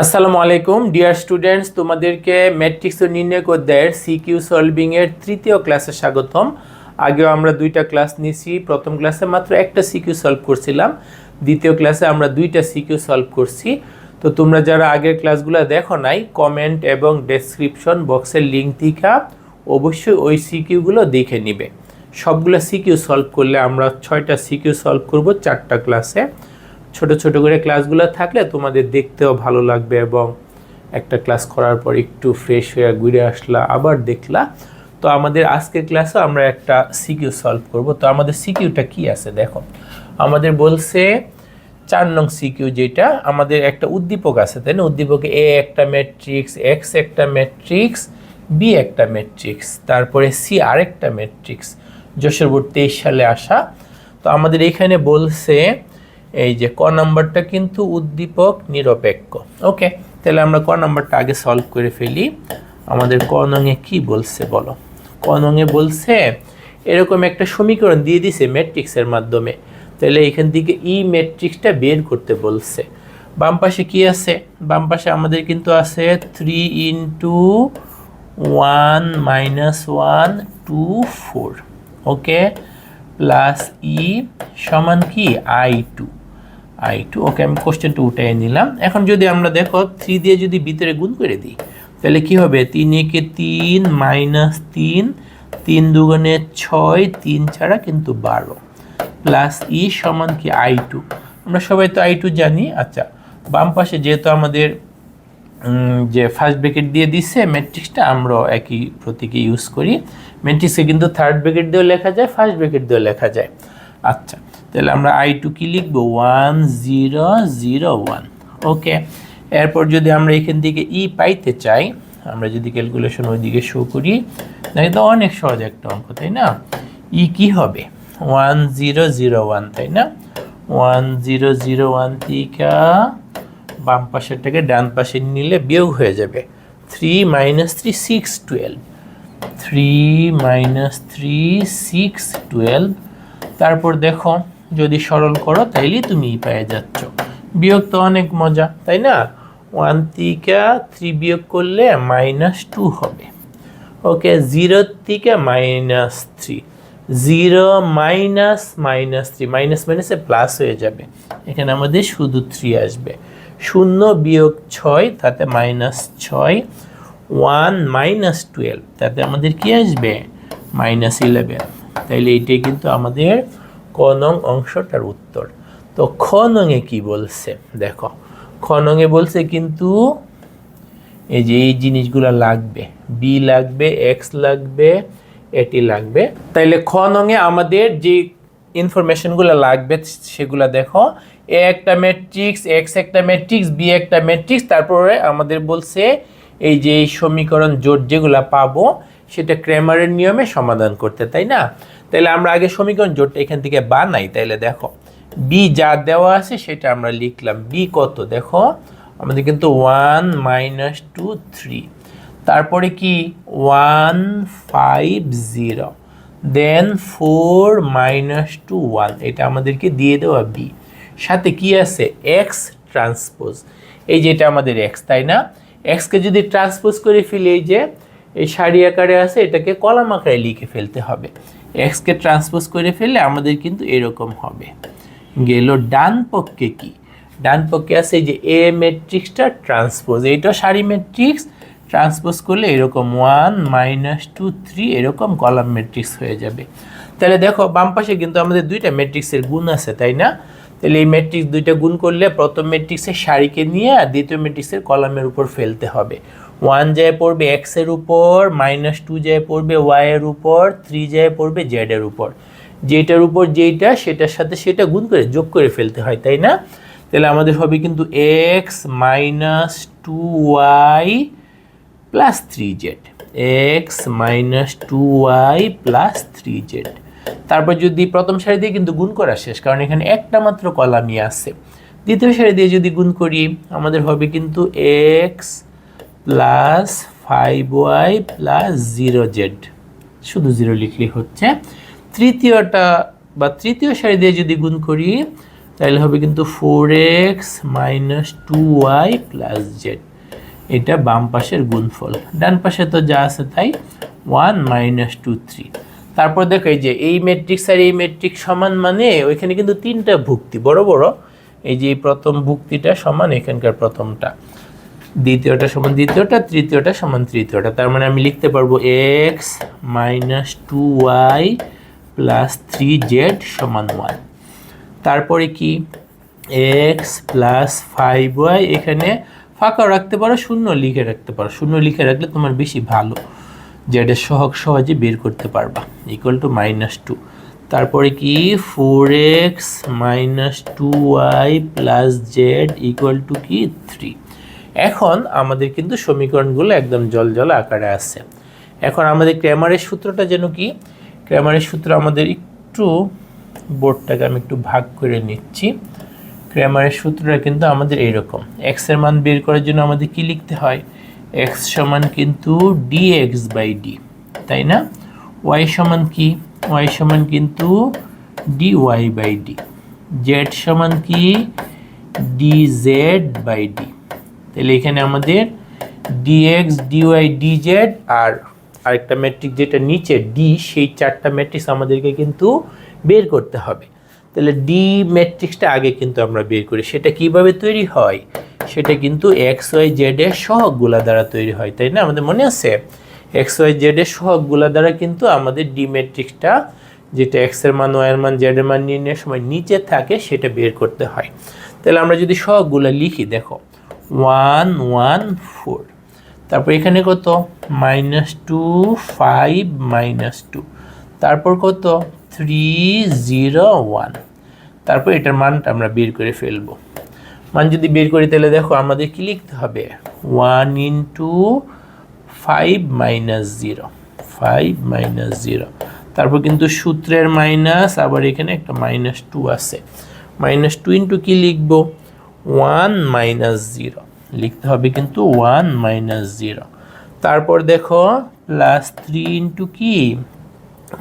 আসসালামু আলাইকুম। Dear students তোমাদেরকে ম্যাট্রিক্স ও নির্ণয় অধ্যায়ের সিকিউ সলভিং এর তৃতীয় ক্লাসে স্বাগতম। আগেও আমরা দুইটা ক্লাস নিয়েছি। প্রথম ক্লাসে মাত্র একটা সিকিউ সলভ করছিলাম। দ্বিতীয় ক্লাসে আমরা দুইটা সিকিউ সলভ করছি। তো তোমরা যারা আগের ক্লাসগুলো দেখো নাই কমেন্ট এবং ডেসক্রিপশন বক্সের লিঙ্ক থেকে অবশ্যই ওই সিকিউগুলো দেখে নিবে। সবগুলো সিকিউ সলভ করলে আমরা ছয়টা সিকিউ সলভ করব চারটা ক্লাসে ছোট ছোট করে ক্লাসগুলো থাকলে তোমাদের দেখতেও ভালো লাগবে এবং একটা ক্লাস করার পর একটু ফ্রেশ হয়ে ঘুরে আসলা, আবার দেখলা। তো আমাদের আজকের ক্লাসে আমরা একটা সিকিউ সলভ করব। তো আমাদের সিকিউটা কি আছে দেখো। আমাদের বলছে চার নং সিকিউ যেটা, আমাদের একটা উদ্দীপক আছে, তাই না? উদ্দীপকে এ একটা ম্যাট্রিক্স এক্স একটা ম্যাট্রিক্স বি একটা ম্যাট্রিক্স তারপরে সি আরেকটা ম্যাট্রিক্স যশোরপুর তেইশ সালে আসা। তো আমাদের এখানে বলছে এই যে ক নাম্বারটা কিন্তু উদ্দীপক নিরপেক্ষ। ওকে, তাহলে আমরা ক নাম্বারটা আগে সলভ করে ফেলি। আমাদের ক নঙে কি বলছে বলো? ক নঙে বলছে, এরকম একটা সমীকরণ দিয়ে দিছে ম্যাট্রিক্সের মাধ্যমে। তাহলে এখান থেকে ই ম্যাট্রিক্সটা বের করতে বলছে। বাম পাশে কি আছে? বাম পাশে আমাদের কিন্তু আছে three into one minus one two four okay plus E সমান কি? I two I two okay আমি কোশ্চেনটা উঠাই নিলাম। এখন যদি আমরা দেখো থ্রি দিয়ে যদি ভিতরে গুণ করে দিই, তাহলে কি হবে? তিন একে তিন মাইনাস তিন তিন দুগুণে ছয়, তিন ছাড়া কিন্তু বারো। প্লাস ই সমান কি আই টু আমরা সবাই তো আই টু জানি। আচ্ছা বাম পাশে যেহেতু আমাদের যে ফার্স্ট ব্র্যাকেট দিয়ে দিচ্ছে ম্যাট্রিক্সটা আমরা একই প্রতীকে ইউজ করি। ম্যাট্রিক্সে কিন্তু থার্ড ব্রেকেট দিয়েও লেখা যায় ফার্স্ট ব্র্যাকেট দিয়েও লেখা যায়। আচ্ছা তাহলে আমরা আই টু কি লিখব? One zero zero one okay এরপর যদি আমরা এখান থেকে ই পাইতে চাই, আমরা যদি ক্যালকুলেশন ওইদিকে শো করি, তাহলে তো অনেক সহজ একটা অঙ্ক, তাই না? ই কি হবে? ওয়ান জিরো জিরো ওয়ান তাই না? ওয়ান জিরো জিরো ওয়ান থেকে বাম পাশেরটাকে ডান পাশে নিলে বিয়োগ হয়ে যাবে। Three minus three six twelve three minus three six twelve তারপর দেখো যদি সরল করো তাইলেই তুমি পেয়ে যাচ্ছ। বিয়োগ তো অনেক মজা, তাই না? ওয়ান থেকে থ্রি বিয়োগ করলে মাইনাস টু হবে। ওকে জিরো থেকে minus three zero minus minus three minus মাইনাসে প্লাস হয়ে যাবে। এখানে আমাদের শুধু থ্রি আসবে। শূন্য বিয়োগ ছয়, তাতে মাইনাস ছয়। ওয়ান মাইনাস টুয়েলভ তাতে আমাদের কি আসবে? মাইনাস ইলেভেন তাইলে এইটাই কিন্তু আমাদের ক নং অংশটার উত্তর। তো খ নংয়ে কি বলছে? দেখো খ বলছে কিন্তু এই যে এই জিনিসগুলো লাগবে বি লাগবে এক্স লাগবে এটি লাগবে। তাইলে খ আমাদের যে ইনফরমেশনগুলো লাগবে সেগুলো দেখো এ একটা ম্যাট্রিক্স এক্স একটা ম্যাট্রিক্স বি একটা ম্যাট্রিক্স তারপরে আমাদের বলছে এই যে এই সমীকরণ জোট যেগুলো পাবো, সেটা ক্রেমারের নিয়মে সমাধান করতে, তাই না? তাহলে আমরা আগে সমীকরণ জোটটা এখান থেকে বানাই, তাইলে দেখো বি যা দেওয়া আছে সেটা আমরা লিখলাম বি কত? দেখো, আমাদের কিন্তু ওয়ান মাইনাস টু থ্রি তারপরে কি? One five zero then four minus two one এটা আমাদেরকে দিয়ে দেওয়া বি সাথে কি আছে? এক্স ট্রান্সপোজ এই যে এটা আমাদের এক্স তাই না? এক্সকে যদি ট্রান্সপোজ করে ফেলি, এই যে, এই সারি আকারে আছে, এটাকে কলাম আকারে লিখে ফেলতে হবে। এক্সকে ট্রান্সপোজ করে ফেললে আমাদের কিন্তু এরকম হবে। গেল ডান পক্ষে কি? ডান পক্ষে আছে যে এ ম্যাট্রিক্সটা ট্রান্সপোজ এইটা সারি ম্যাট্রিক্স ট্রান্সপোজ করলে এরকম ওয়ান মাইনাস টু থ্রি এরকম কলাম ম্যাট্রিক্স হয়ে যাবে। তাহলে দেখো, বাম পাশে কিন্তু আমাদের দুইটা ম্যাট্রিক্সের গুণ আছে, তাই না? তাহলে এই ম্যাট্রিক্স দুইটা গুণ করলে প্রথম ম্যাট্রিক্সের সারিকে নিয়ে আর দ্বিতীয় ম্যাট্রিক্সের কলামের উপর ফেলতে হবে। ওয়ান যায় পড়বে এক্সের উপর মাইনাস টু যায় পড়বে ওয়াইয়ের উপর থ্রি যায় পড়বে জেডের উপর। যেটার উপর যেইটা, সেটার সাথে সেটা গুণ করে, যোগ করে ফেলতে হয়, তাই না? তাহলে আমাদের হবে কিন্তু X minus two Y plus three Z X minus two Y plus three Z তারপর যদি প্রথম সারি দিয়ে কিন্তু গুণ করা শেষ, কারণ এখানে একটা মাত্র কলামই আছে। দ্বিতীয় সারি দিয়ে যদি গুণ করি, আমাদের হবে কিন্তু X plus five Y plus zero Z শুধু জিরো লিখলেই হচ্ছে। তৃতীয়টা বা তৃতীয় সারি দিয়ে যদি গুণ করি, তাহলে হবে কিন্তু four X minus two Y plus Z এটা বাম পাশের গুণফল। ডান পাশে তো যা আছে তাই ওয়ান মাইনাস টু থ্রি তারপর দেখো এই যে এই ম্যাট্রিক্স আর এই ম্যাট্রিক্স সমান মানে ওইখানে কিন্তু তিনটা ভুক্তি, বড় বড়। এই যে প্রথম ভুক্তিটা সমান এখানকার প্রথমটা। দ্বিতীয়টা সমান দ্বিতীয়টা, তৃতীয়টা সমান তৃতীয়টা। তার মানে আমি লিখতে পারব X minus two Y plus three Z সমান ওয়ান তারপরে কি? এক্স প্লাস ফাইভ ওয়াই এখানে ফাঁকাও রাখতে পারো, শূন্য লিখে রাখতে পারো। শূন্য লিখে রাখলে তোমার বেশি ভালো। জেডের সহগ সহজে বের করতে পারবা। ইকুয়াল টু মাইনাস টু তারপরে কি? Four X minus two Y plus Z equal to কি? থ্রি এখন আমাদের কিন্তু সমীকরণগুলো একদম জল জল আকারে আছে এখন আমাদের ক্র্যামারের সূত্রটা যেন কি? ক্র্যামারের সূত্র আমাদের একটু বোর্ডটাকে আমি একটু ভাগ করে নিচ্ছি। ক্র্যামারের সূত্রটা কিন্তু আমাদের এইরকম। এক্সের মান বের করার জন্য আমাদের কি লিখতে হয়? এক্স সমান কিন্তু ডি এক্স বাই ডি তাই না? ওয়াই সমান কি? ওয়াই সমান কিন্তু D Y by D Z সমান কি? ডি জেড বাই ডি তাহলে এখানে আমাদের ডিএক্স ডিওয়াই ডিজেড আর আরেকটা ম্যাট্রিক্স যেটা নিচে ডি সেই চারটা ম্যাট্রিক্স আমাদেরকে কিন্তু বের করতে হবে। তাহলে ডি ম্যাট্রিক্সটা আগে কিন্তু আমরা বের করি। সেটা কীভাবে তৈরি হয়? সেটা কিন্তু এক্স ওয়াই জেড এর সহগগুলা দ্বারা তৈরি হয়, তাই না? আমাদের মনে আছে? এক্স ওয়াই জেড এর সহগগুলা দ্বারা কিন্তু আমাদের ডি ম্যাট্রিক্সটা যেটা এক্সের মান ওয়াই এর মান জেড এর মান নির্ণয়ের সময় নিচে থাকে, সেটা বের করতে হয়। তাহলে আমরা যদি সহগগুলা লিখি, দেখো। One one, four. তারপর এখানে কত? Minus two, five, minus two. তারপর কত? Three, zero, one. তারপর এটার মানটা আমরা বের করে ফেলব। মান যদি বের করি তাহলে দেখো আমাদের কি লিখতে হবে? One into five minus zero. Five minus zero. তারপর কিন্তু সূত্রের মাইনাস, আবার এখানে একটা মাইনাস টু আছে। মাইনাস টু ইন্টু কী লিখব? One minus zero. লিখতে হবে কিন্তু ওয়ান মাইনাস জিরো। তারপর দেখো, প্লাস থ্রি ইন্টু কি?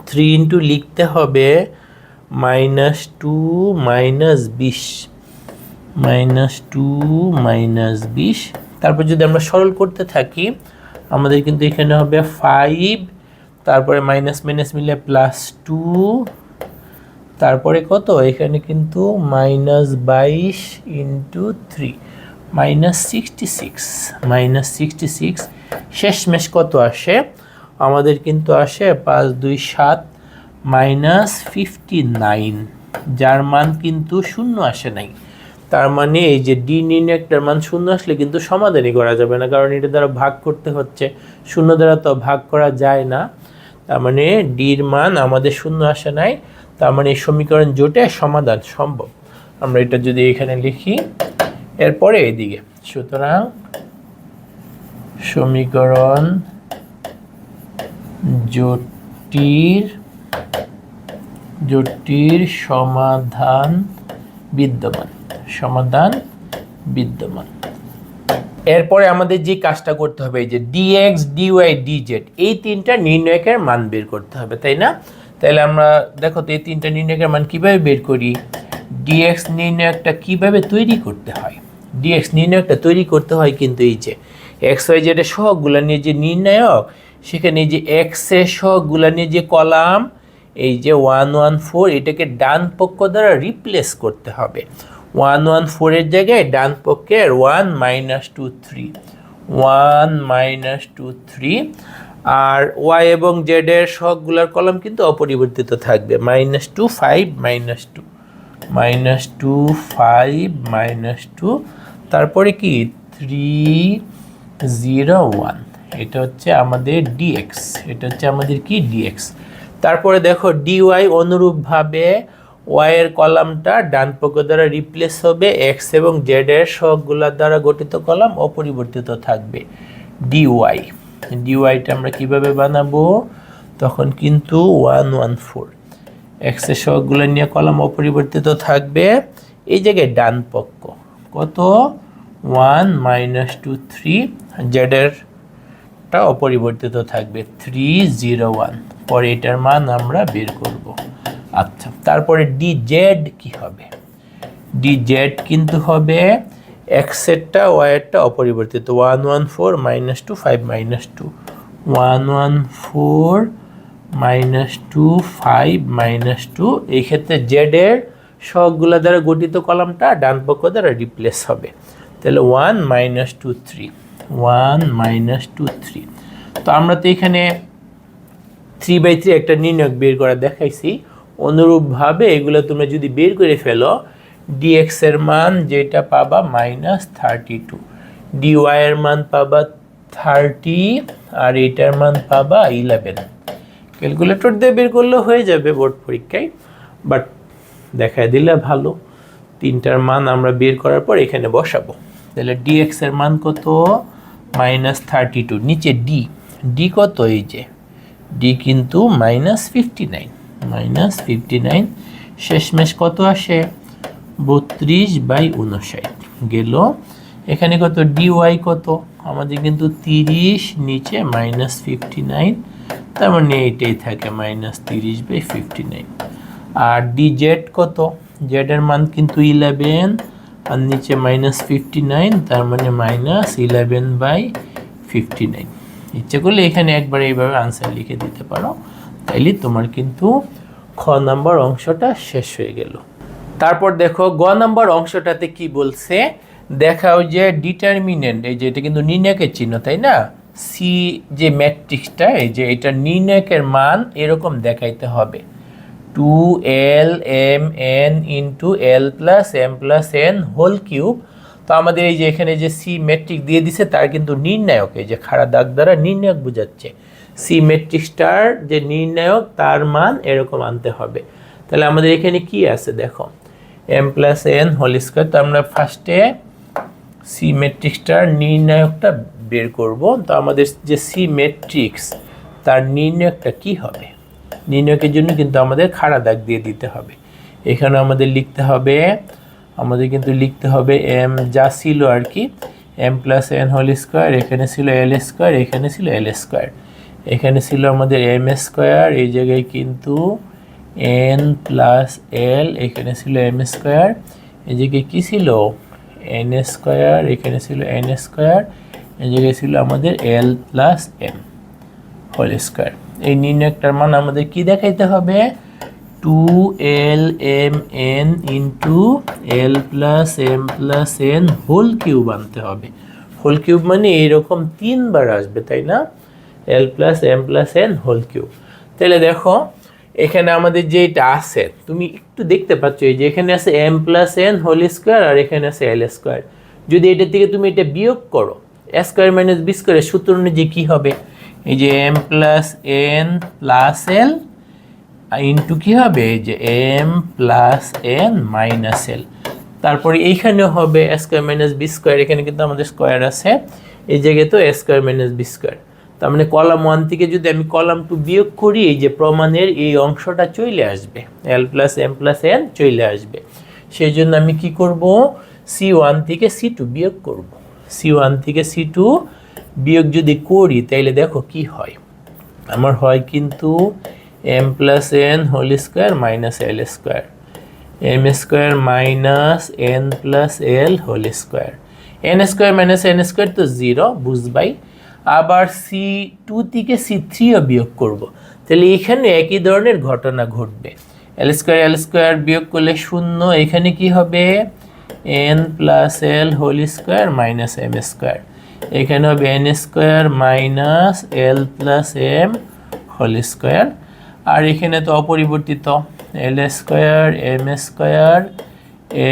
থ্রি ইন্টু লিখতে হবে মাইনাস টু মাইনাস বিশ। মাইনাস টু মাইনাস বিশ। তারপর যদি আমরা সরল করতে থাকি, আমাদের কিন্তু এখানে হবে ফাইভ তারপরে মাইনাস মাইনাস মিলে প্লাস টু তারপরে কত? এখানে কিন্তু মাইনাস বাইশ into three minus sixty six minus sixty six শেষমেশ কত আসে? আমাদের কিন্তু আসে পাঁচ, দুই, সাত মাইনাস ফিফটি নাইন যার মান কিন্তু শূন্য আসে নাই। তার মানে এই যে ডি নির্ণয়টার মান শূন্য আসলে কিন্তু সমাধানই করা যাবে না, কারণ এটা দ্বারা ভাগ করতে হচ্ছে। শূন্য দ্বারা তো ভাগ করা যায় না। তার মানে ডির মান আমাদের শূন্য আসে নাই। তার মানে এই সমীকরণ জোটে সমাধান সম্ভব। আমরা এটা যদি এখানে লিখি, এরপরে এদিকে সুতরাং সমীকরণ জটির জটির সমাধান বিদ্যমান সমাধান বিদ্যমান। এরপরে আমাদের যে কাজটা করতে হবে, এই যে ডিএক্স ডিওয়াই ডিজেড এই তিনটা নির্ণয়কের মান বের করতে হবে, তাই না? তাহলে আমরা, দেখো তো এই তিনটা নির্ণয়কের মান কীভাবে বের করি? ডিএক্স নির্ণয়কটা কীভাবে তৈরি করতে হয়? ডিএক্স নির্ণয়কটা তৈরি করতে হয় কিন্তু এই যে এক্স ওয়াই জেডের সহগুলো নিয়ে যে নির্ণায়ক, সেখানে যে এক্সের সহগুলো নিয়ে যে কলাম, এই যে ওয়ান ওয়ান ফোর এটাকে ডান পক্ষ দ্বারা রিপ্লেস করতে হবে। ওয়ান ওয়ান ফোরের জায়গায় ডান পক্ষের one minus two three one minus two three আর ওয়াই এবং জেডের সহগুলোর কলম কিন্তু অপরিবর্তিত থাকবে। Minus two five, minus two. Minus two five, minus two. তারপরে কি? Three zero one. এটা হচ্ছে আমাদের ডিএক্স। এটা হচ্ছে আমাদের কি? ডিএক্স। তারপরে দেখো ডিওয়াই অনুরূপভাবে ওয়াই এর কলামটা ডান পক্ষ দ্বারা রিপ্লেস হবে। এক্স এবং জেড এর সহগুলোর দ্বারা গঠিত কলাম অপরিবর্তিত থাকবে। ডিওয়াই ডিওয়াইটা আমরা কীভাবে বানাবো? তখন কিন্তু ওয়ান ওয়ান ফোর এক্সের সহগুলো নিয়ে কলাম অপরিবর্তিত থাকবে। এই জায়গায় ডান পক্ষ। কত? ওয়ান মাইনাস টু থ্রি জেডেরটা অপরিবর্তিত থাকবে। থ্রি জিরো ওয়ান পরে এটার মান আমরা বের করব। আচ্ছা তারপরে ডি জেড কি হবে? ডি জেড কিন্তু হবে এক্সেরটা ওয়াইয়েরটা অপরিবর্তিত। One one four minus two five minus two one one four minus two five minus two এই ক্ষেত্রে জেডের সবগুলো দ্বারা গঠিত কলামটা ডান পক্ষ দ্বারা রিপ্লেস হবে। তাহলে one minus two three one minus two three তো আমরা তো এখানে থ্রি বাই থ্রি একটা নির্ণয় বের করা দেখাইছি। অনুরূপভাবে এগুলো তোমরা যদি বের করে ফেলো ডিএক্স এর মান যেটা পাবা মাইনাস থার্টি টু ডিওয়াই এর মান পাবা থার্টি আর এটার মান পাবা ইলেভেন ক্যালকুলেটর দিয়ে বের করলে হয়ে যাবে বোর্ড পরীক্ষায় বাট দেখায় দিলে ভালো। তিনটার মান আমরা বের করার পর এখানে বসাবো। তাহলে ডিএক্স এর মান কত? মাইনাস থার্টি টু নিচে ডি ডি কত এই যে? ডি কিন্তু minus fifty nine minus fifty nine শেষমেশ কত আসে? বত্রিশ বাই উনষাট গেল। এখানে কত? ডিওয়াই কত? আমাদের কিন্তু তিরিশ, নিচে মাইনাস ফিফটি নাইন তার মানে এইটাই থাকে মাইনাস তিরিশ বাই ফিফটি নাইন আর ডি জেড কত জেডের মান কিন্তু ইলেভেন আর নিচে মাইনাস ফিফটি নাইন তার মানে minus eleven by fifty nine ইচ্ছে করলে এখানে একবার এইভাবে আনসার লিখে দিতে পারো। তাইলে তোমার কিন্তু খ নাম্বার অংশটা শেষ হয়ে গেল। তারপর দেখো, গ নাম্বার অংশটাতে কি বলছে? দেখাও যে ডিটারমিনেন্ট এই যে এটা কিন্তু নির্ণায়কের চিহ্ন, তাই না? সি যে ম্যাট্রিক্সটা এই যে এটা নির্ণায়কের মান এরকম দেখাইতে হবে। Two L M N into L plus M plus N whole cube তো আমাদের এই যে এখানে যে সি ম্যাট্রিক দিয়ে দিছে, তার কিন্তু নির্ণায়ক, এই যে খাড়া দাগ দ্বারা নির্ণায়ক বোঝাচ্ছে। সি ম্যাট্রিক্সটার যে নির্ণায়ক, তার মান এরকম আনতে হবে। তাহলে আমাদের এখানে কি আছে, দেখো? M plus N whole square তো আমরা ফার্স্টে সি ম্যাট্রিক্সটার নির্ণায়কটা বের করব। তো আমাদের যে সি ম্যাট্রিক্স তার নির্ণায়কটা কি হবে? নির্ণয়কের জন্য কিন্তু আমাদের খাড়া দাগ দিয়ে দিতে হবে। এখানে আমাদের লিখতে হবে, আমাদের কিন্তু লিখতে হবে এম যা ছিল আর কি। M plus N whole square এখানে ছিল এল স্কোয়ার এখানে ছিল এল স্কোয়ার এখানে ছিল আমাদের এম স্কোয়ার এই জায়গায় কিন্তু এন প্লাস এল এখানে ছিল এম স্কোয়ার জায়গায় কী ছিল? এন স্কোয়ার এখানে ছিল এন স্কোয়ার এই ছিল আমাদের L plus M whole square এই নির্ণয়কটার মান আমাদের কি দেখাইতে হবে? Two L M N into L plus M plus N whole cube আনতে হবে। হোল কিউব মানে এইরকম তিনবার আসবে, তাই না? L plus M plus N whole cube তাহলে দেখো এখানে আমাদের যে এটা আছে, তুমি একটু দেখতে পাচ্ছ এই যে এখানে আছে M plus N whole square আর এখানে আছে এল স্কোয়ার যদি এটার থেকে তুমি এটা বিয়োগ করো স্কোয়ার মাইনাস বি স্কোয়ারের সূত্র অনুযায়ী কী হবে? এই যে M plus N plus L into কী হবে? যে M plus N minus L তারপরে এইখানেও হবে স্কোয়ার মাইনাস বি স্কোয়ার এখানে কিন্তু আমাদের স্কোয়ার আছে। এই জায়গায় তো স্কোয়ার মাইনাস বি স্কোয়ার তার মানে কলাম ওয়ান থেকে যদি আমি কলাম টু বিয়োগ করি, এই যে প্রমাণের এই অংশটা চলে আসবে L plus M plus N চলে আসবে। সেই জন্য আমি কি করব? সি ওয়ান থেকে সি টু বিয়োগ করব। সি ওয়ান থেকে সি টু বিয়োগ যদি করি, তাইলে দেখো কি হয়? আমার হয় কিন্তু M plus N whole square minus L square M square minus N plus L whole square N square minus N square তো জিরো বুঝবাই আবার সি টু থেকে সি থ্রিও বিয়োগ করব। তাহলে এখানে একই ধরনের ঘটনা ঘটবে। এল স্কোয়ার এল স্কোয়ার বিয়োগ করলে শূন্য, এখানে কি হবে? N plus L whole square minus M square এখানে হবে N square minus L plus M whole square আর এখানে তো অপরিবর্তিত। L square M square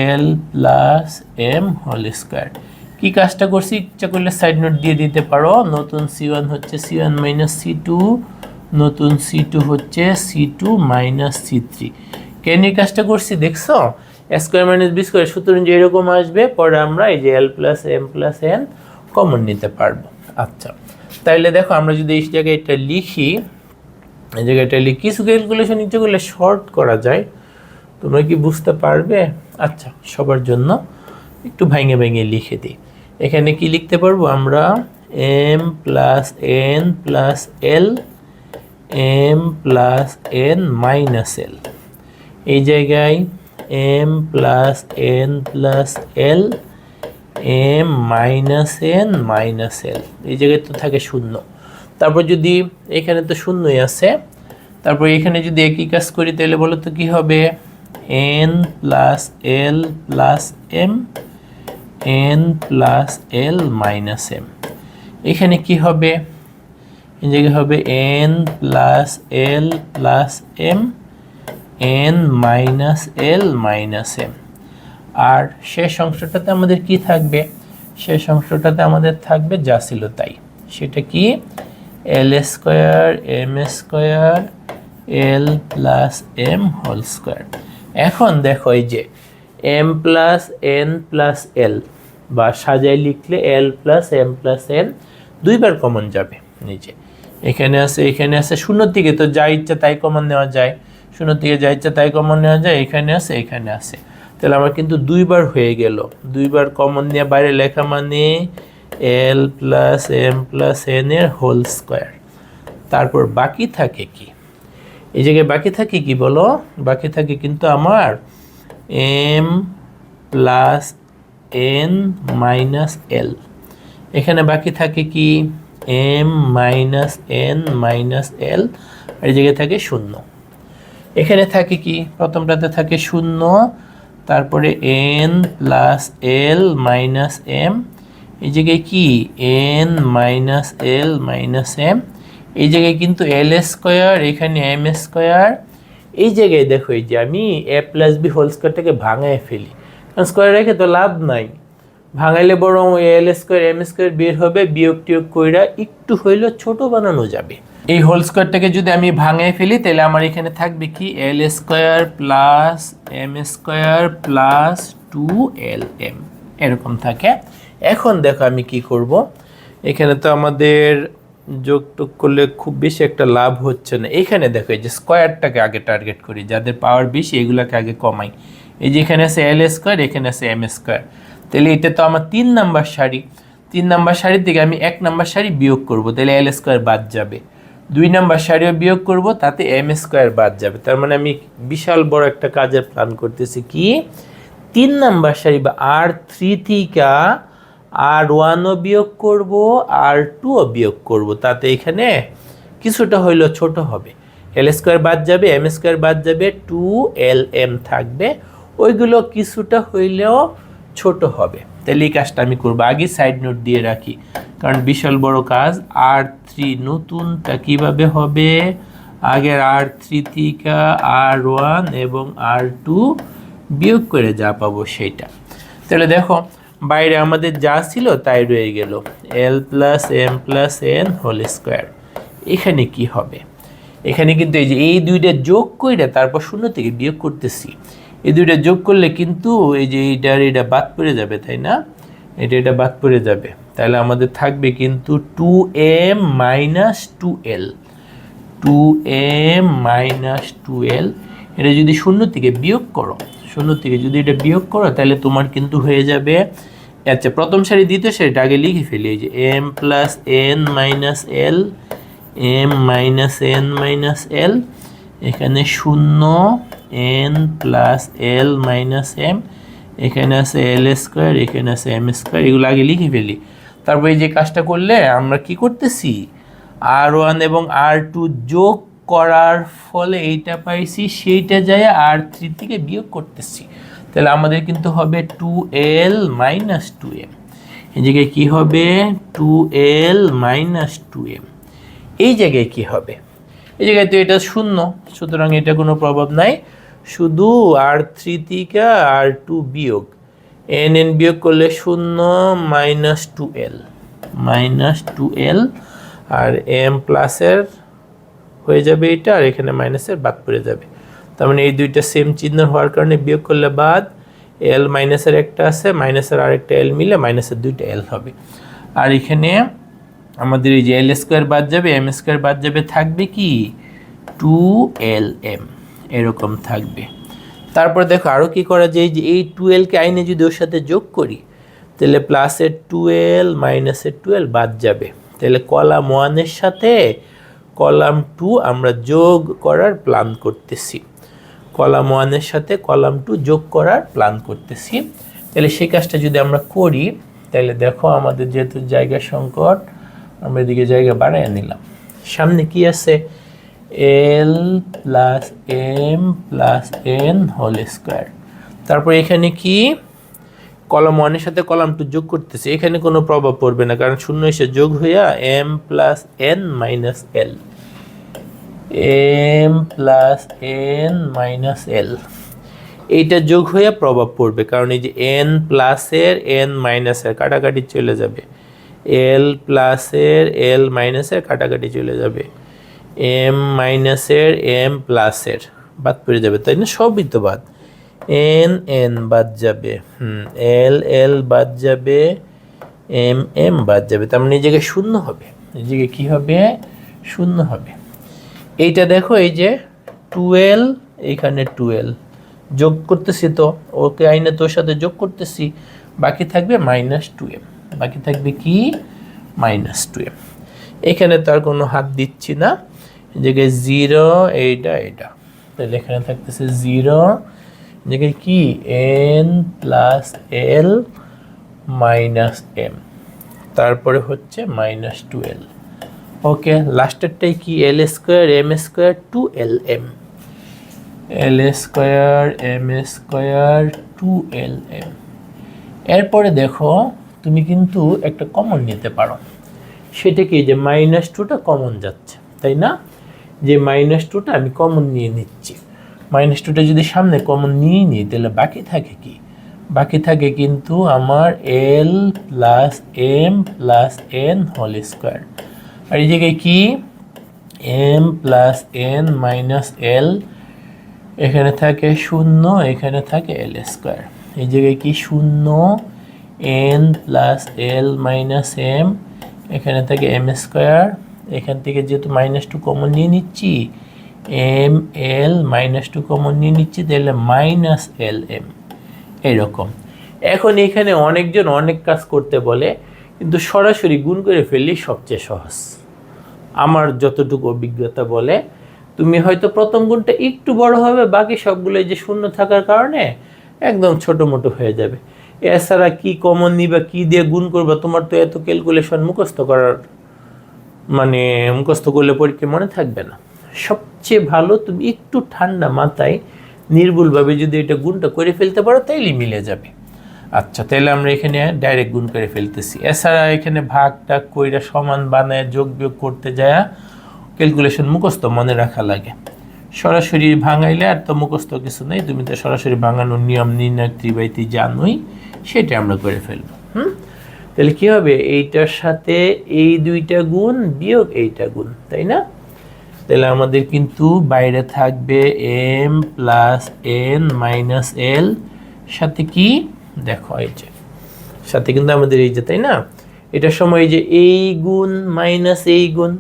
L plus M whole square কী কাজটা করছি? ইচ্ছা করলে সাইড নোট দিয়ে দিতে পারো। নতুন সি ওয়ান হচ্ছে C one minus C two নতুন সি টু হচ্ছে C two minus C three কেন এই কাজটা করছি দেখছ? স্কোয়ার মাইনাস বি স্কোয়ার সূত্র যে এরকম আসবে, পরে আমরা এই যে L plus M plus N common নিতে পারব। আচ্ছা তাইলে দেখো আমরা যদি এই জায়গায় এটা লিখি, এই জায়গায় এটা লিখি, কিছু ক্যালকুলেশন ইচ্ছে করলে শর্ট করা যায়। তোমরা কি বুঝতে পারবে? আচ্ছা সবার জন্য একটু ভেঙে ভেঙে লিখে দিই। এখানে কি লিখতে পারব? আমরা M plus N plus L M plus N minus L এই জায়গায় M plus N plus L M minus N minus L এই জায়গায় তো থাকে শূন্য। তারপর যদি এখানে তো শূন্যই আছে, তারপর এখানে যদি একই কাজ করি, তাহলে বলো তো কী হবে? N plus L plus M N plus L minus M এখানে কি হবে? এই জায়গায় হবে N plus L plus M N minus L minus M আর শেষ অংশটাতে আমাদের কি থাকবে? শেষ অংশটাতে আমাদের থাকবে যা ছিল তাই। সেটা কি? L square M square L plus M whole square এখন দেখো এই যে M plus N plus L বা সাজায় লিখলে L plus M plus N দুইবার কমন যাবে নিচে। এখানে আছে এখানে আছে শূন্যর দিকে, তো যা ইচ্ছা তাই কমন নেওয়া যায়। শূন্যর দিকে যা ইচ্ছা তাই কমন নেওয়া যায়, এখানে আছে এখানে আছে। তাহলে আমার কিন্তু দুইবার হয়ে গেল। দুইবার কমন নিয়ে বাইরে লেখা মানে L plus M plus N এর হোল স্কোয়ার তারপর বাকি থাকে কি? এই জায়গায় বাকি থাকে কি বলো? বাকি থাকে কিন্তু আমার M plus N minus L এখানে বাকি থাকে কি? M minus N minus L এই জায়গায় থাকে শূন্য। এখানে থাকে কি? প্রথমটাতে থাকে শূন্য, তারপরে N plus L minus M এই জায়গায় কি? N minus L minus M এই জায়গায় কিন্তু এল স্কোয়ার এখানে এম স্কোয়ার এই জায়গায় দেখো, এই যে আমি এ প্লাস বি হোল স্কোয়ারটাকে ভাঙায় ফেলি। কারণ স্কোয়ার রেখে তো লাভ নাই। ভাঙাইলে বরং এল স্কোয়ার এম স্কোয়ার বের হবে, বিয়োগ টিয়োগ কইরা একটু হইলেও ছোট বানানো যাবে। এই হোল স্কোয়ারটাকে যদি আমি ভাঙায় ফেলি, তাহলে আমার এখানে থাকবে কি? L square plus M square plus two L M এরকম থাকে। এখন দেখো আমি কি করব। এখানে তো আমাদের যোগ টোগ করলে খুব বেশি একটা লাভ হচ্ছে না। এখানে দেখো, এই যে স্কোয়ারটাকে আগে টার্গেট করি, যাদের পাওয়ার বেশি, এগুলোকে আগে কমাই। এই যে এখানে আছে এল স্কোয়ার এখানে আছে এম স্কোয়ার তাহলে এটা তো আমার তিন নাম্বার শাড়ি তিন নাম্বার শাড়ির থেকে আমি এক নাম্বার শাড়ি বিয়োগ করব, তাহলে এল স্কোয়ার বাদ যাবে। দুই নাম্বার শাড়িও বিয়োগ করব, তাতে এম স্কোয়ার বাদ যাবে। তার মানে আমি বিশাল বড় একটা কাজের প্ল্যান করতেছি কি? তিন নাম্বার শাড়ি বা আর থ্রি থিকা আর ওয়ানও বিয়োগ করব, আর টুও বিয়োগ করব। তাতে এখানে কিছুটা হইলেও ছোট হবে। এল স্কোয়ার বাদ যাবে এম স্কোয়ার বাদ যাবে টু এল এম থাকবে। ওইগুলো কিছুটা হইলেও ছোট হবে। তাহলে এই কাজটা আমি করব। আগে সাইড নোট দিয়ে রাখি, কারণ বিশাল বড় কাজ। আর থ্রি নতুনটা কীভাবে হবে? আগের আর থ্রি থেকে আর ওয়ান এবং আর টু বিয়োগ করে যা পাবো সেইটা। তাহলে দেখো বাইরে আমাদের যা ছিল তাই রয়ে গেল। L plus M plus N whole square এখানে কি হবে? এখানে কিন্তু এই যে এই দুইটা যোগ করে তারপর শূন্য থেকে বিয়োগ করতেছি। এই দুইটা যোগ করলে কিন্তু এই যে এইটার এটা বাদ পড়ে যাবে, তাই না? এটা এটা বাদ পড়ে যাবে। তাহলে আমাদের থাকবে কিন্তু two M minus two L two M minus two L এটা যদি শূন্য থেকে বিয়োগ করো শূন্য থেকে যদি এটা বিয়োগ করো, তাহলে তোমার কিন্তু হয়ে যাবে আচ্ছা প্রথম সারি দ্বিতীয় সারিটা আগে লিখে ফেলি, এই যে M plus N minus L M minus N minus L এখানে শূন্য N plus L minus M এখানে আছে এল স্কোয়ার এখানে আছে এম স্কোয়ার এগুলো আগে লিখে ফেলি। তারপর যে কাজটা করলে আমরা কি করতেছি? আর ওয়ান এবং আর টু যোগ করার ফলে এইটা পাইছি, সেইটা যায় আর থ্রি থেকে বিয়োগ করতেছি। তাহলে আমাদের কিন্তু হবে two L minus two M এই জায়গায় কী হবে? Two L minus two M এই জায়গায় কি হবে? এই জায়গায় তো এটা শূন্য, সুতরাং এটা কোনো প্রভাব নাই। শুধু আর থ্রি থেকে আর টু বিয়োগ। এন এন বিয়োগ করলে শূন্য minus two L minus two L আর এম প্লাসের হয়ে যাবে এটা আর এখানে মাইনাসের বাদ পড়ে যাবে। তার মানে এই দুইটা সেম চিহ্ন হওয়ার কারণে বিয়োগ করলে বাদ এল মাইনাসের একটা আছে মাইনাসের আরেকটা এল মিলে মাইনাসের দুইটা এল হবে। আর এখানে আমাদের এই যে এল স্কোয়ার বাদ যাবে এম স্কোয়ার বাদ যাবে, থাকবে কি? টু এল এম এরকম থাকবে। তারপর দেখো আরও কি করা যায় যে এই টুয়েলকে আইনে যদি ওর সাথে যোগ করি, তাহলে প্লাসের টুয়েলভ মাইনাসের টুয়েলভ বাদ যাবে। তাহলে কলাম ওয়ানের সাথে কলাম টু আমরা যোগ করার প্ল্যান করতেছি। কলাম ওয়ানের সাথে কলাম টু যোগ করার প্ল্যান করতেছি। তাহলে সেই কাজটা যদি আমরা করি, তাহলে দেখো আমাদের যেহেতু জায়গা সংকট, আমরা এদিকে জায়গা বাড়াইয়া নিলাম। সামনে কি আছে? L plus M plus N whole square তারপর এখানে কি? কলম ওয়ানের সাথে কলাম টু যোগ করতেছি। এখানে কোনো প্রভাব পড়বে না, কারণ শূন্য এসে যোগ হইয়া M plus N minus L M plus N minus L এইটা যোগ হয়ে প্রভাব পড়বে, কারণ এই যে এন প্লাসের এন মাইনাসের কাটাকাটি চলে যাবে। এল প্লাসের এল মাইনাসের কাটাকাটি চলে যাবে। এম মাইনাসের এম প্লাসের বাদ পড়ে যাবে, তাই না? সবই তো বাদ। এন এন বাদ যাবে, হুম এল এল বাদ যাবে এম এম বাদ যাবে, তার মানে জায়গায় শূন্য হবে। জায়গায় কী হবে? শূন্য হবে। এইটা দেখো, এই যে টুয়েলভ এইখানে টুয়েলভ। যোগ করতেছি তো, ওকে আইনে তোর সাথে যোগ করতেছি, বাকি থাকবে মাইনাস টু এম বাকি থাকবে কি? মাইনাস টু এম এখানে তো আর কোনো হাত দিচ্ছি না জায়গায় জিরো এইটা এইটা। তাহলে এখানে থাকতেছে জিরো জায়গায় কি? N plus L minus M তারপরে হচ্ছে মাইনাস টুয়েলভ ওকে লাস্টেরটাই কি? L square M square two L M L square M square two L M এরপরে দেখো, তুমি কিন্তু একটা কমন নিতে পারো। সেটা কি? যে মাইনাস টুটা কমন যাচ্ছে, তাই না? যে মাইনাস টুটা আমি কমন নিয়ে নিচ্ছি। মাইনাস টুটা যদি সামনে কমন নিয়ে নিই, তাহলে বাকি থাকে কি? বাকি থাকে কিন্তু আমার L plus M plus N whole square আর এই জায়গায় কি? M plus N minus L এখানে থাকে শূন্য, এখানে থাকে এল স্কোয়ার এই জায়গায় কি? শূন্য N plus L minus M এখানে থাকে এম স্কোয়ার এখান থেকে যেহেতু মাইনাস টু কমন নিয়ে নিচ্ছি M L minus two common নিয়ে নিচ্ছি, তাহলে মাইনাস এল এম এরকম। এখন এখানে অনেকজন অনেক কাজ করতে বলে, কিন্তু সরাসরি গুণ করে ফেললেই সবচেয়ে সহজ। আমার যতটুকু অভিজ্ঞতা বলে, তুমি হয়তো প্রথম গুণটা একটু বড় হবে, বাকি সবগুলো যে শূন্য থাকার কারণে একদম ছোট মোটো হয়ে যাবে। এছাড়া কি কমন নিবা, কি দিয়ে গুণ করবা, তোমার তো এত ক্যালকুলেশন মুখস্থ করার মানে মুখস্থ করলে পরীক্ষা মনে থাকবে না। সবচেয়ে ভালো তুমি একটু ঠান্ডা মাথায় নির্ভুলভাবে যদি এটা গুণটা করে ফেলতে পারো তাইলেই মিলে যাবে। আচ্ছা তাহলে আমরা এখানে ডাইরেক্ট গুণ করে ফেলতেছি। এছাড়া এখানে ভাগ, টাগ কইরা সমান বানায়, যোগ, বিয়োগ করতে যায় ক্যালকুলেশন মুখস্থ মনে রাখা লাগে। সরাসরি ভাঙাইলে আর তো মুখস্থ কিছু নেই, তুমি তো সরাসরি ভাঙানোর নিয়ম, নির্ণয়, ত্রিবাইতি জানোই, সেটা আমরা করে ফেলব, হুম? তাহলে কী হবে? এইটার সাথে এই দুইটা গুণ, বিয়োগ এইটা গুণ, তাই না? তাহলে আমাদের কিন্তু বাইরে থাকবে M plus N minus L সাথে কি? দেখো এই যে। সাথে কিন্তু আমাদের এই যে, তাই না? এটার সময় যে এই গুণ মাইনাস এই গুণ,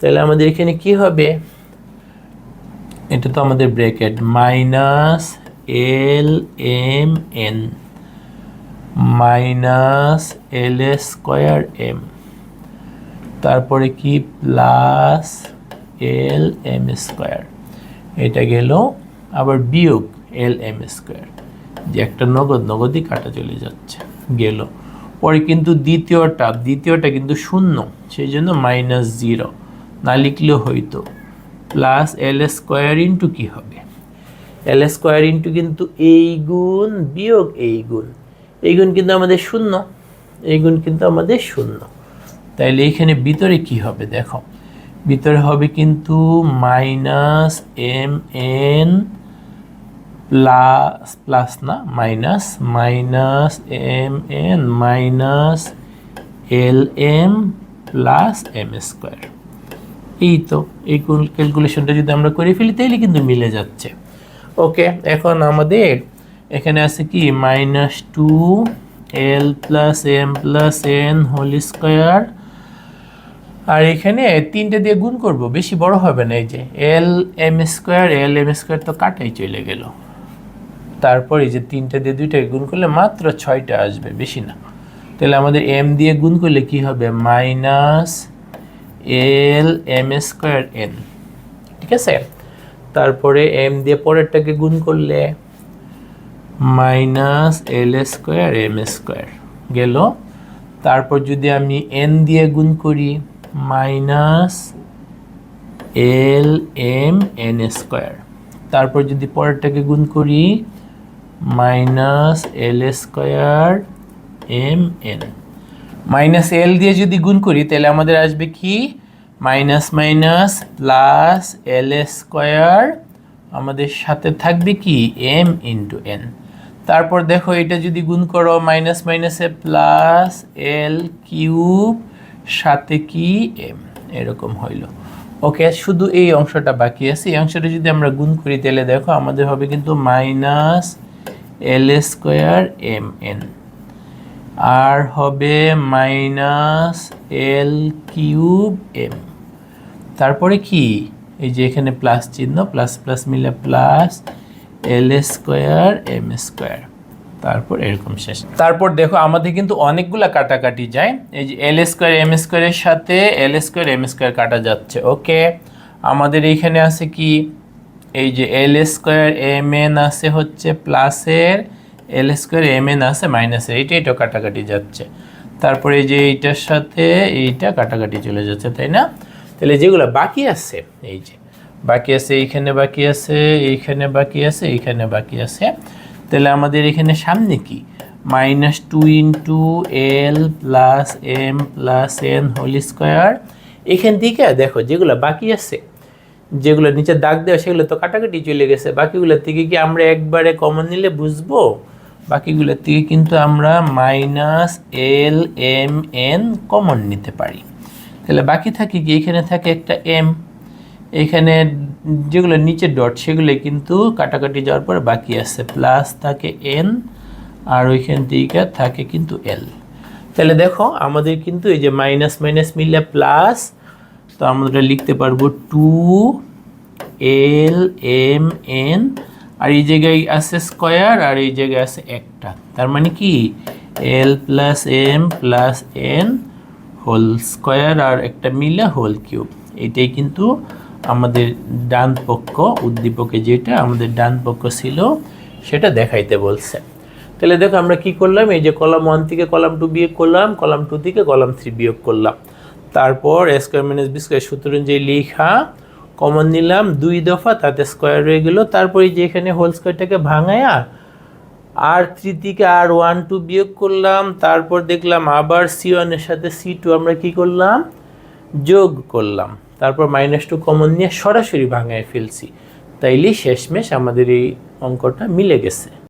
তাহলে আমাদের এখানে কি হবে? এটা তো আমাদের bracket, minus L M N, minus L square M. তারপরে কি? Plus L M square. এটা গেল আবার বিয়োগ এল এম স্কোয়ার। যে একটা নগদ, নগদই কাটা চলে যাচ্ছে, গেল। পরে কিন্তু দ্বিতীয়টা দ্বিতীয়টা কিন্তু শূন্য, সেই জন্য মাইনাস জিরো না লিখলেও হইতো প্লাস এল স্কোয়ার ইন্টু কী হবে? এল স্কোয়ার ইন্টু কিন্তু এই গুণ বিয়োগ এই গুণ। এই গুণ কিন্তু আমাদের শূন্য। এই গুণ কিন্তু আমাদের শূন্য। তাইলে এখানে ভিতরে কি হবে দেখো? ভিতরে হবে কিন্তু minus M N plus plus না, minus minus M N, minus L M plus M square. এই তো, এই ক্যালকুলেশনটা যদি আমরা করে ফেলি তাহলে কিন্তু মিলে যাচ্ছে। ওকে, এখন আমাদের এখানে আছে কি? Minus two L plus M plus N whole square. আর এখানে তিনটে দিয়ে গুণ করব, বেশি বড় হবে না এই যে। L M square, L M square তো কাটাই চলে গেল। তারপর যে তিনটে দিয়ে দুইটাকে গুণ করলে মাত্র ছয়টা আসবে, বেশি না। তাহলে আমাদের এম দিয়ে গুণ করলে কি হবে? Minus L M square N, ঠিক আছে? তারপরে এম দিয়ে পরেরটাকে গুণ করলে minus L square M square গেল। তারপর যদি আমি এন দিয়ে গুণ করি, minus L M N square, তারপর যদি পরেরটাকে গুণ করি minus L square M N. Minus L দিয়ে যদি গুণ করি, তাহলে আমাদের আসবে কি? Minus minus plus L square আমাদের সাথে থাকবে কি? M into N. তারপর দেখো, এটা যদি গুণ করো, মাইনাস মাইনাসে প্লাস এল কিউব সাথে কি? এম। এরকম হইল। ওকে, শুধু এই অংশটা বাকি আছে। এই অংশটা যদি আমরা গুণ করি, তাহলে দেখো, আমাদের হবে কিন্তু minus L square M N. আর হবে মাইনাস এল কিউব এম। তারপরে কি? এই যে এখানে প্লাস চিহ্ন, প্লাস প্লাস মিলে plus L square M square. তারপর এরকম শেষ। তারপর দেখো, আমাদের কিন্তু অনেকগুলা কাটাকাটি যায়। এই যে এল স্কোয়ার এম স্কোয়ারের সাথে এল স্কোয়ার এম স্কোয়ার কাটা যাচ্ছে। ওকে? আমাদের এইখানে আছে কি? এই যে এল স্কোয়ার এম এন আছে হচ্ছে প্লাসের এল স্কোয়ার এম এন আছে মাইনাসের এইটা এটা কাটাকাটি যাচ্ছে। তারপরে যে এইটার সাথে এইটা কাটাকাটি চলে যাচ্ছে, তাই না? তাহলে যেগুলো বাকি আছে, এই যে বাকি আছে, এইখানে বাকি আছে, এইখানে বাকি আছে, এইখানে বাকি আছে, তাহলে আমাদের এখানে সামনে কি? Minus two into L plus M plus N whole square এখান থেকে দেখো যেগুলো বাকি আছে যেগুলো নিচে দাগ দেওয়া, সেগুলো তো কাটাকাটি চলে গেছে। বাকিগুলোর থেকে কি আমরা একবারে কমন নিলে বুঝব? বাকিগুলোর থেকে কিন্তু আমরা minus L M N common নিতে পারি। তাহলে বাকি থাকে কি? এখানে থাকে একটা এম এখানে যেগুলো নিচে ডট সেগুলো কিন্তু কাটাকাটি যাওয়ার পর বাকি আছে। প্লাস থাকে এন আর ওইখান থেকে থাকে কিন্তু এল তাহলে দেখো, আমাদের কিন্তু এই যে মাইনাস মাইনাস মিললে প্লাস তো আমরা লিখতে পারব টু এল এম এন আর এই জায়গায় আছে স্কোয়ার আর এই জায়গায় আছে একটা। তার মানে কি? L plus M plus N whole square আর একটা মিলে হোল কিউব এটাই কিন্তু আমাদের ডান পক্ষ, উদ্দীপকে যেটা আমাদের ডান পক্ষ ছিল, সেটা দেখাইতে বলছে। তাহলে দেখো আমরা কি করলাম? এই যে কলাম ওয়ান থেকে কলাম টু বিয়োগ করলাম কলাম টু থেকে কলাম থ্রি বিয়োগ করলাম। তারপর স্কোয়ার মাইনাস বি স্কোয়ার সূত্র লেখা কমন নিলাম, দুই দফা, তাতে স্কোয়ার রয়ে গেল। তারপরে যে এখানে হোল স্কোয়ারটাকে ভাঙায়া আর থেকে আর ওয়ান টু বিয়োগ করলাম। তারপর দেখলাম আবার সি ওয়ানের সাথে সি টু আমরা কি করলাম? যোগ করলাম। তারপর মাইনাস টু কমন নিয়ে সরাসরি ভাঙায় ফেলছি। তাইলে শেষমেশ আমাদের এই অঙ্কটা মিলে গেছে।